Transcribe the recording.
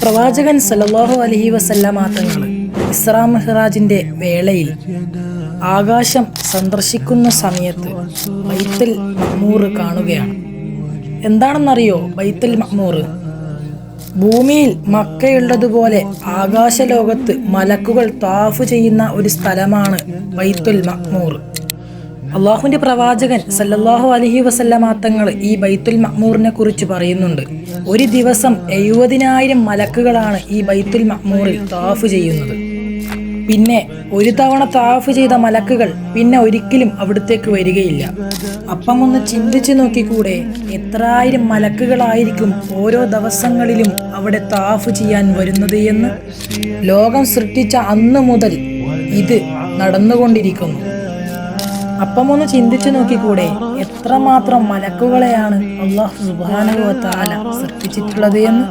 പ്രവാചകൻ സല്ലല്ലാഹു അലഹി വസല്ലമ തങ്ങൾ ഇസ്രാ മെഹ്റാജിന്റെ വേളയിൽ ആകാശം സന്ദർശിക്കുന്ന സമയത്ത് ബൈത്തൽ മഹ്മൂർ കാണുകയാണ്. എന്താണെന്നറിയോ ബൈത്തൽ മഹ്മൂർ ഭൂമിയിൽ മക്കയുള്ളതുപോലെ ആകാശലോകത്ത് മലക്കുകൾ താഫ് ചെയ്യുന്ന ഒരു സ്ഥലമാണ് ബൈത്തുൽ മഅ്മൂർ. അള്ളാഹുവിന്റെ പ്രവാചകൻ സല്ലല്ലാഹു അലഹി വസല്ലമ തങ്ങൾ ഈ ബൈത്തുൽ മഹ്മൂറിനെ കുറിച്ച് പറയുന്നുണ്ട്. ഒരു ദിവസം എഴുപതിനായിരം മലക്കുകളാണ് ഈ ബൈത്തുൽ മഹ്മൂറിൽ താഫ് ചെയ്യുന്നത്. പിന്നെ ഒരു തവണ താഫ് ചെയ്ത മലക്കുകൾ പിന്നെ ഒരിക്കലും അവിടത്തേക്ക് വരികയില്ല. അപ്പം ഒന്ന് ചിന്തിച്ചു നോക്കിക്കൂടെ എത്രായിരം മലക്കുകളായിരിക്കും ഓരോ ദിവസങ്ങളിലും അവിടെ താഫ് ചെയ്യാൻ വരുന്നത് എന്ന്? ലോകം സൃഷ്ടിച്ച അന്ന് മുതൽ ഇത് നടന്നുകൊണ്ടിരിക്കുന്നു. അപ്പം ഒന്ന് ചിന്തിച്ചു നോക്കിക്കൂടെ? എത്രമാത്രം മലക്കുകളെയാണ് അള്ളാഹു സുബാനുവ താല സൃഷ്ടിച്ചിട്ടുള്ളത് എന്ന്?